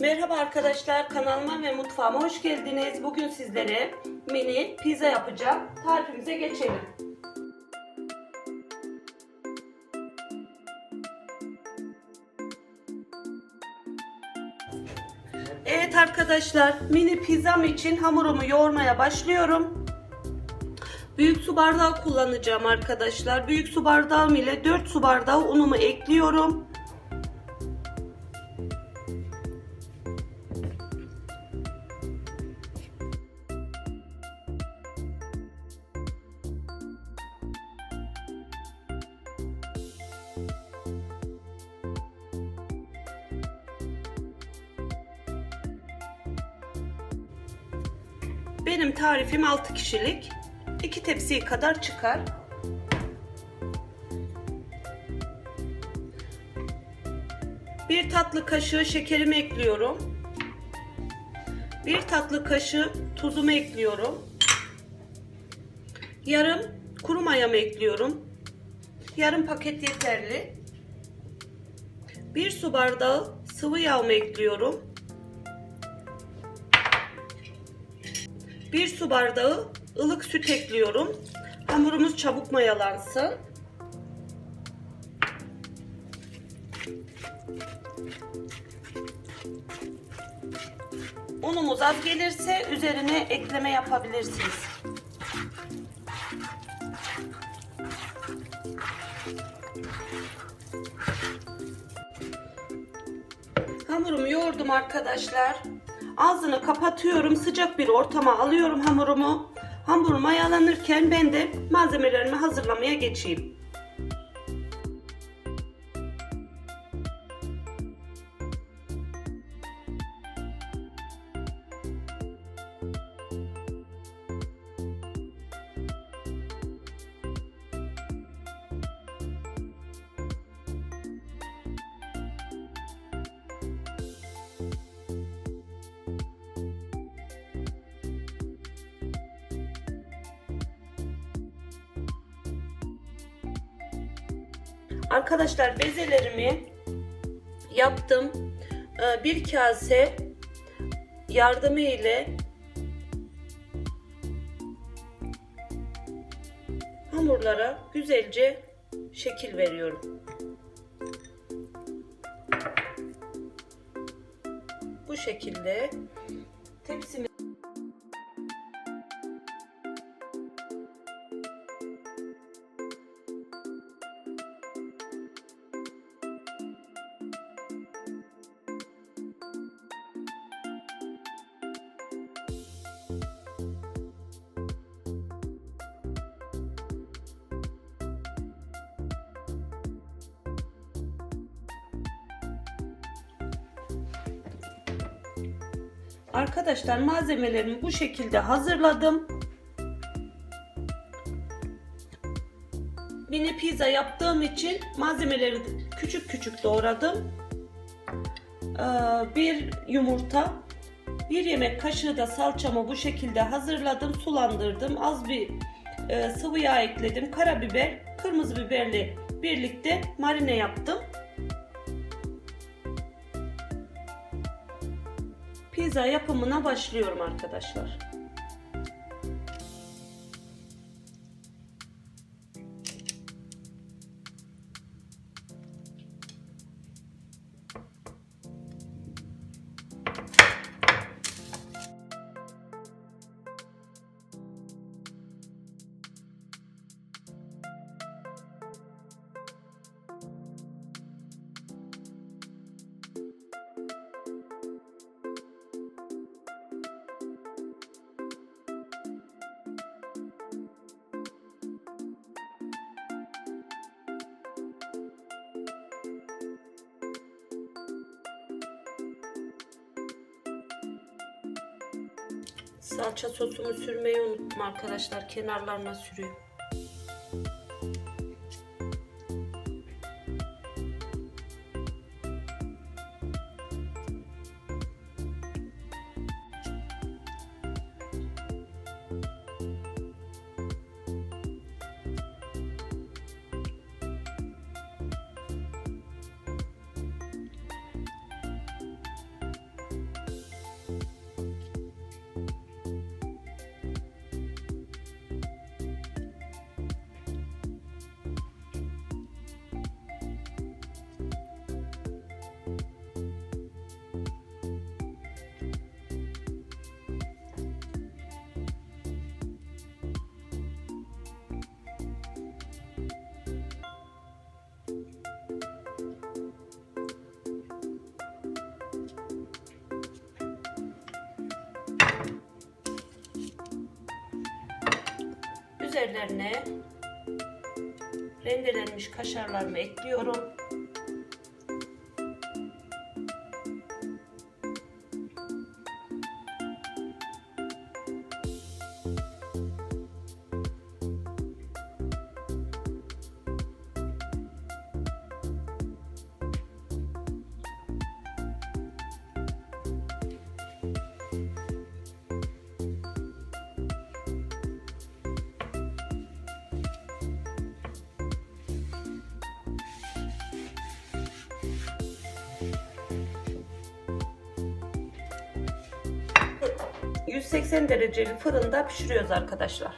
Merhaba arkadaşlar kanalıma ve mutfağıma hoş geldiniz. Bugün sizlere mini pizza yapacağım. Tarifimize geçelim. Evet arkadaşlar mini pizzam için hamurumu yoğurmaya başlıyorum. Büyük su bardağı kullanacağım arkadaşlar. Büyük su bardağım ile 4 su bardağı unumu ekliyorum. Benim tarifim 6 kişilik. 2 tepsi kadar çıkar. Bir tatlı kaşığı şekerimi ekliyorum. Bir tatlı kaşığı tuzumu ekliyorum. Yarım kuru mayamı ekliyorum. Yarım paket yeterli. Bir su bardağı sıvı yağımı ekliyorum. 1 su bardağı ılık süt ekliyorum. Hamurumuz çabuk mayalansın. Unumuz az gelirse üzerine ekleme yapabilirsiniz. Hamurumu yoğurdum arkadaşlar. Ağzını kapatıyorum. Sıcak bir ortama alıyorum hamurumu. Hamurum mayalanırken ben de malzemelerimi hazırlamaya geçeyim. Arkadaşlar bezelerimi yaptım. Ee, Bir kase yardımı ile hamurlara güzelce şekil veriyorum. Bu şekilde tepsimi Arkadaşlar malzemelerimi bu şekilde hazırladım. Mini pizza yaptığım için malzemeleri küçük küçük doğradım. Ee, bir yumurta, bir yemek kaşığı da salçamı bu şekilde hazırladım, sulandırdım. Az bir e, sıvı yağ ekledim. Karabiber, kırmızı biberle birlikte marine yaptım. Pizza yapımına başlıyorum arkadaşlar. Salça sosumu sürmeyi unuttum arkadaşlar. Kenarlarına sürüyorum. Üzerlerine rendelenmiş kaşarlarımı ekliyorum. ...180 dereceli fırında pişiriyoruz arkadaşlar.